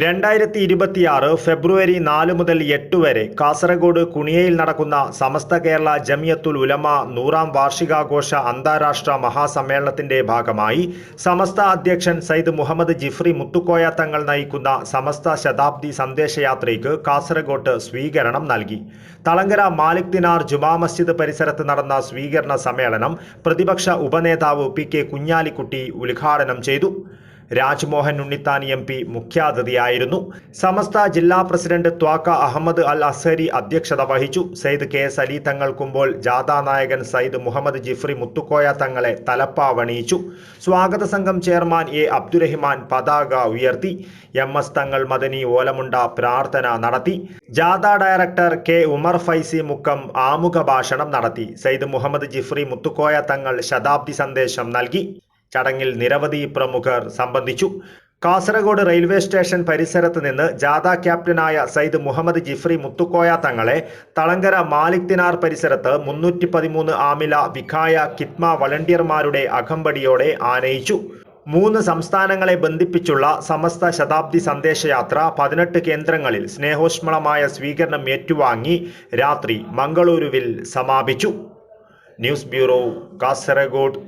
രണ്ടായിരത്തി ഇരുപത്തിയാറ് ഫെബ്രുവരി നാല് മുതൽ എട്ട് വരെ കാസർഗോഡ് കുണിയയിൽ നടക്കുന്ന സമസ്ത കേരള ജമിയത്തുൽ ഉലമ നൂറാം വാർഷികാഘോഷ അന്താരാഷ്ട്ര മഹാസമ്മേളനത്തിന്റെ ഭാഗമായി സമസ്ത അധ്യക്ഷൻ സയ്യിദ് മുഹമ്മദ് ജിഫ്രി മുത്തുക്കോയ തങ്ങൾ നയിക്കുന്ന സമസ്ത ശതാബ്ദി സന്ദേശയാത്രയ്ക്ക് കാസർഗോട്ട് സ്വീകരണം നൽകി. തളങ്കര മാലിക് ദിനാർ ജുമാ മസ്ജിദ് പരിസരത്ത് നടന്ന സ്വീകരണ സമ്മേളനം പ്രതിപക്ഷ ഉപനേതാവ് പി കെ കുഞ്ഞാലിക്കുട്ടി ഉദ്ഘാടനം ചെയ്തു. രാജ്മോഹൻ ഉണ്ണിത്താൻ എം പി മുഖ്യാതിഥിയായിരുന്നു. സമസ്ത ജില്ലാ പ്രസിഡന്റ് ത്വാക്ക അഹമ്മദ് അൽ അസരി അധ്യക്ഷത വഹിച്ചു. സെയ്ദ് കെ എസ് അലി തങ്ങൾക്കുമ്പോൾ ജാഥാ നായകൻ സയ്യിദ് മുഹമ്മദ് ജിഫ്രി മുത്തുക്കോയ തങ്ങളെ തലപ്പാവണിയിച്ചു. സ്വാഗത സംഘം ചെയർമാൻ എ അബ്ദുറഹിമാൻ പതാക ഉയർത്തി. എം എസ് തങ്ങൾ മദനി ഓലമുണ്ട പ്രാർത്ഥന നടത്തി. ജാഥ ഡയറക്ടർ കെ ഉമർ ഫൈസി മുക്കം ആമുഖ ഭാഷണം നടത്തി. സയ്യിദ് മുഹമ്മദ് ജിഫ്രി മുത്തുക്കോയ തങ്ങൾ ശതാബ്ദി സന്ദേശം നൽകി. ചടങ്ങിൽ നിരവധി പ്രമുഖർ സംബന്ധിച്ചു. കാസർഗോഡ് റെയിൽവേ സ്റ്റേഷൻ പരിസരത്ത് നിന്ന് ജാഥ ക്യാപ്റ്റനായ സയ്യിദ് മുഹമ്മദ് ജിഫ്രി മുത്തുക്കോയ തങ്ങളെ തളങ്കര മാലിക് തിനാർ പരിസരത്ത് മുന്നൂറ്റി പതിമൂന്ന് ആമില വിഖായ കിത്മ വളണ്ടിയർമാരുടെ അകമ്പടിയോടെ ആനയിച്ചു. മൂന്ന് സംസ്ഥാനങ്ങളെ ബന്ധിപ്പിച്ചുള്ള സമസ്ത ശതാബ്ദി സന്ദേശയാത്ര പതിനെട്ട് കേന്ദ്രങ്ങളിൽ സ്നേഹോഷ്മളമായ സ്വീകരണം ഏറ്റുവാങ്ങി രാത്രി മംഗളൂരുവിൽ സമാപിച്ചു. News bureau Kasaragod.